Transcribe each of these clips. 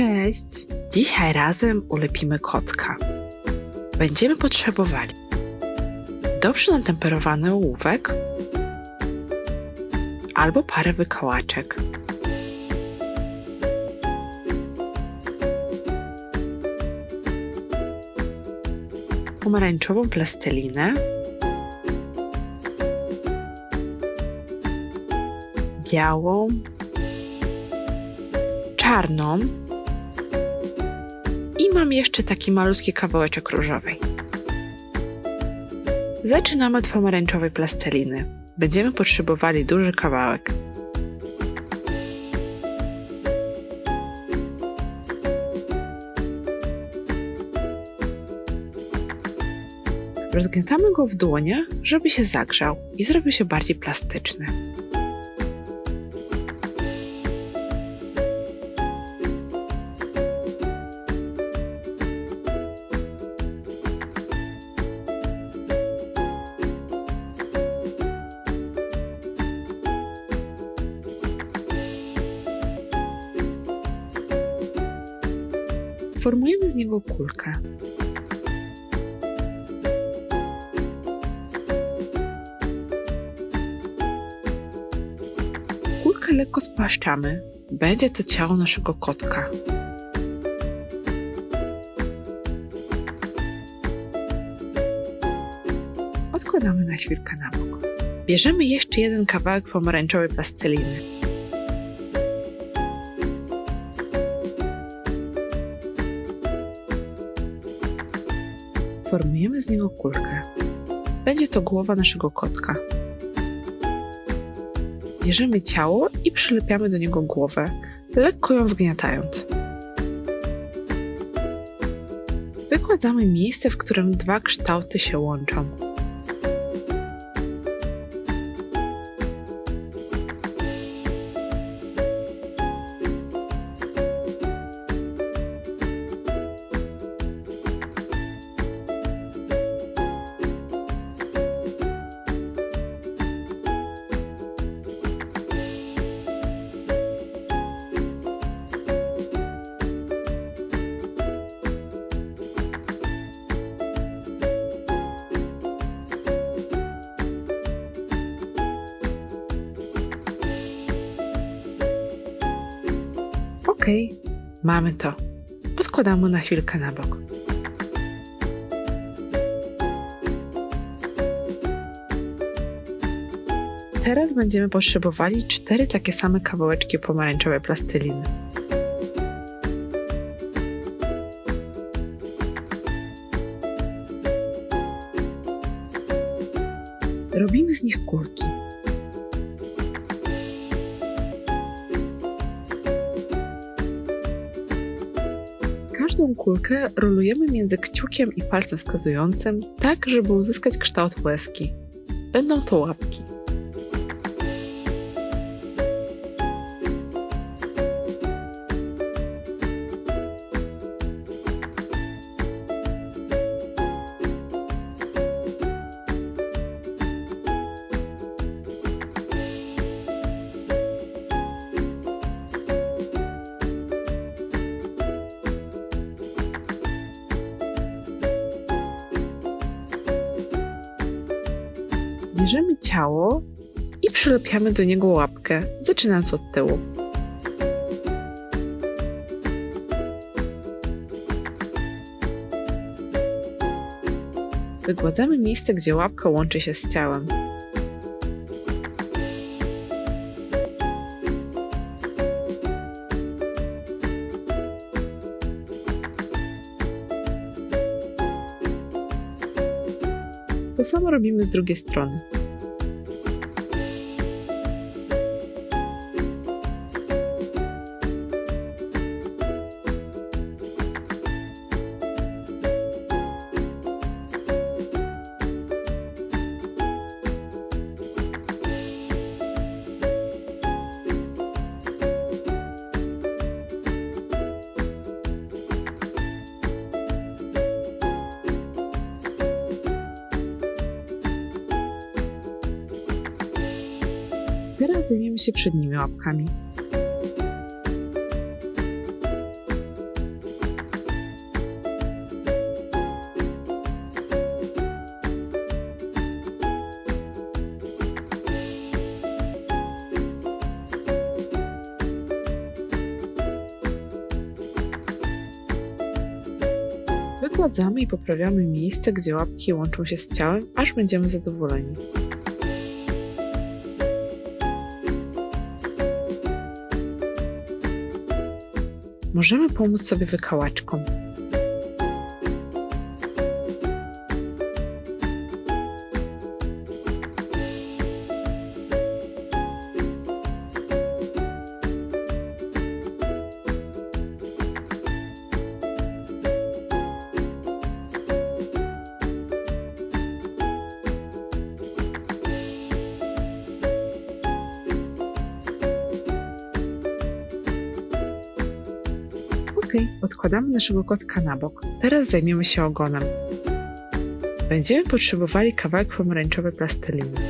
Cześć! Dzisiaj razem ulepimy kotka. Będziemy potrzebowali dobrze natemperowany ołówek albo parę wykałaczek. Pomarańczową plastelinę, białą, czarną i mam jeszcze taki malutki kawałeczek różowej. Zaczynamy od pomarańczowej plasteliny. Będziemy potrzebowali duży kawałek. Rozgniatamy go w dłoniach, żeby się zagrzał i zrobił się bardziej plastyczny. Formujemy z niego kulkę. Kulkę lekko spłaszczamy. Będzie to ciało naszego kotka. Odkładamy na chwilkę na bok. Bierzemy jeszcze jeden kawałek pomarańczowej plasteliny. Formujemy z niego kulkę. Będzie to głowa naszego kotka. Bierzemy ciało i przylepiamy do niego głowę, lekko ją wgniatając. Wykładamy miejsce, w którym dwa kształty się łączą. Mamy to. Odkładamy na chwilkę na bok. Teraz będziemy potrzebowali cztery takie same kawałeczki pomarańczowej plasteliny. Robimy z nich kulki. Kulkę rolujemy między kciukiem i palcem wskazującym, tak żeby uzyskać kształt łezki. Będą to łapki. Bierzemy ciało i przylepiamy do niego łapkę, zaczynając od tyłu. Wygładzamy miejsce, gdzie łapka łączy się z ciałem. To samo robimy z drugiej strony. zajmiemy się przednimi łapkami. Wygładzamy i poprawiamy miejsce, gdzie łapki łączą się z ciałem, aż będziemy zadowoleni. Możemy pomóc sobie wykałaczką. Ok, odkładamy naszego kotka na bok. Teraz zajmiemy się ogonem. Będziemy potrzebowali kawałek pomarańczowej plasteliny.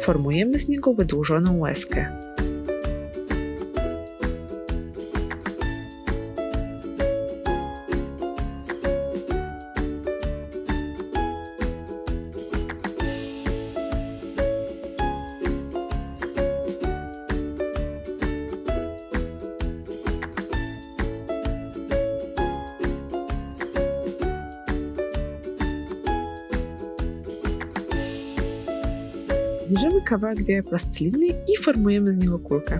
Formujemy z niego wydłużoną łezkę. Bierzemy kawałek białej plasteliny i formujemy z niego kulkę.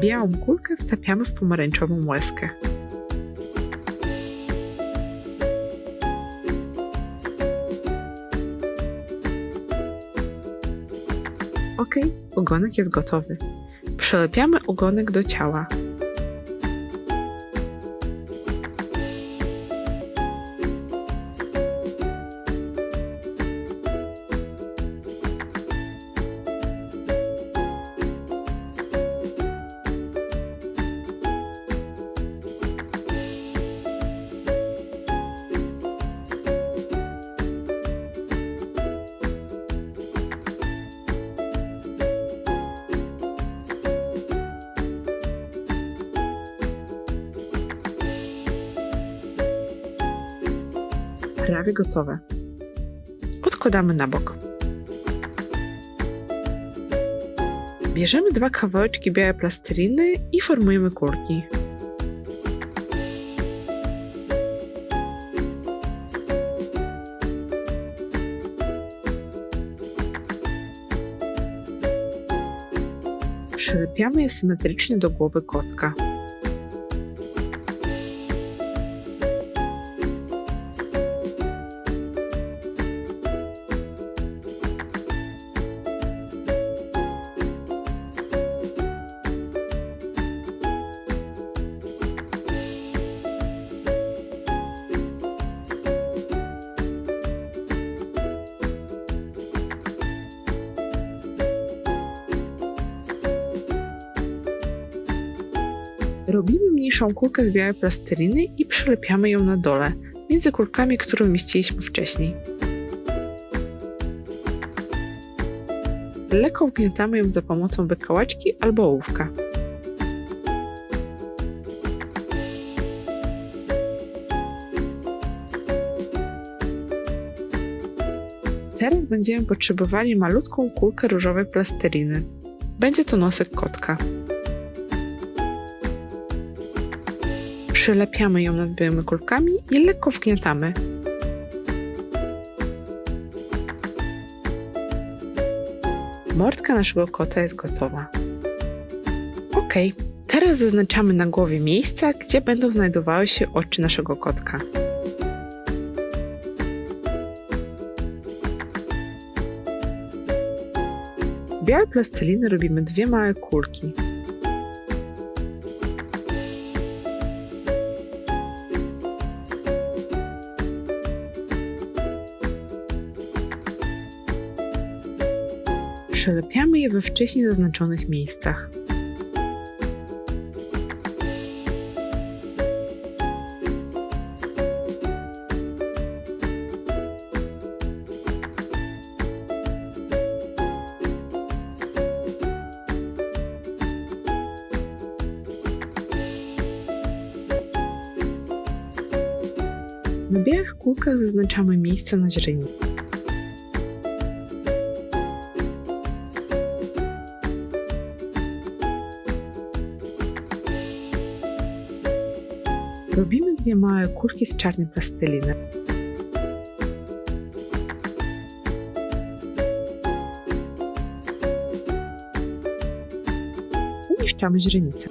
Białą kulkę wtapiamy w pomarańczową łezkę. Ok, ogonek jest gotowy. Przylepiamy ogonek do ciała. Prawie gotowe. Odkładamy na bok. Bierzemy dwa kawałeczki białej plasteliny i formujemy kulki. Przylepiamy je symetrycznie do głowy kotka. Robimy mniejszą kulkę z białej plasteliny i przylepiamy ją na dole, między kulkami, które umieściliśmy wcześniej. Lekko ugniatamy ją za pomocą wykałaczki albo ołówka. Teraz będziemy potrzebowali malutką kulkę różowej plasteliny. Będzie to nosek kotka. Przylepiamy ją nad białymi kulkami i lekko wgniatamy. Mordka naszego kota jest gotowa. Ok, teraz zaznaczamy na głowie miejsca, gdzie będą znajdowały się oczy naszego kotka. Z białej plasteliny robimy dwie małe kulki. Je we wcześniej zaznaczonych miejscach. Na białych kółkach zaznaczamy miejsce na źreni. Robimy dwie małe kulki z czarnej plasteliny. Umieszczamy źrenicę.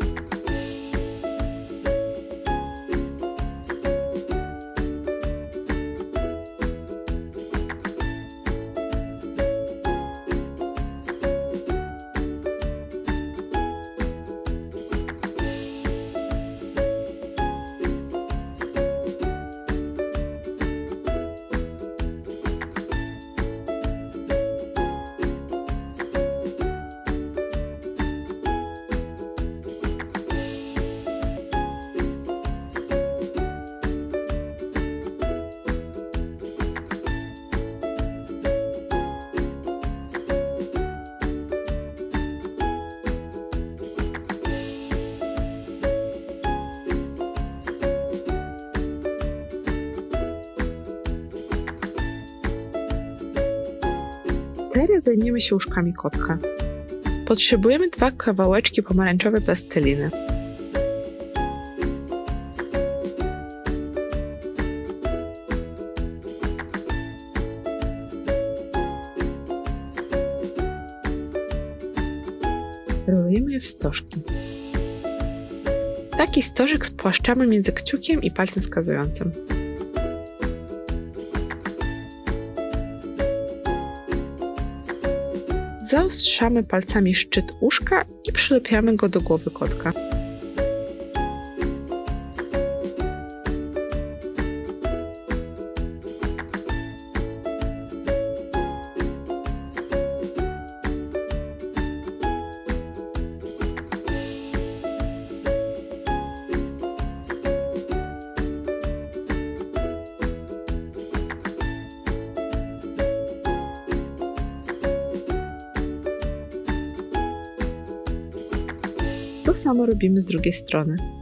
Zajmiemy się łóżkami kotka. Potrzebujemy dwa kawałeczki pomarańczowej plasteliny. Rolujemy je w stożki. Taki stożek spłaszczamy między kciukiem i palcem wskazującym. Zaostrzamy palcami szczyt uszka i przylepiamy go do głowy kotka. To samo robimy z drugiej strony.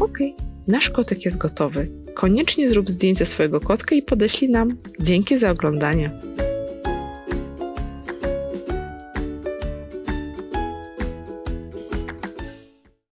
Ok, nasz kotek jest gotowy. Koniecznie zrób zdjęcie swojego kotka i podeślij nam. Dzięki za oglądanie.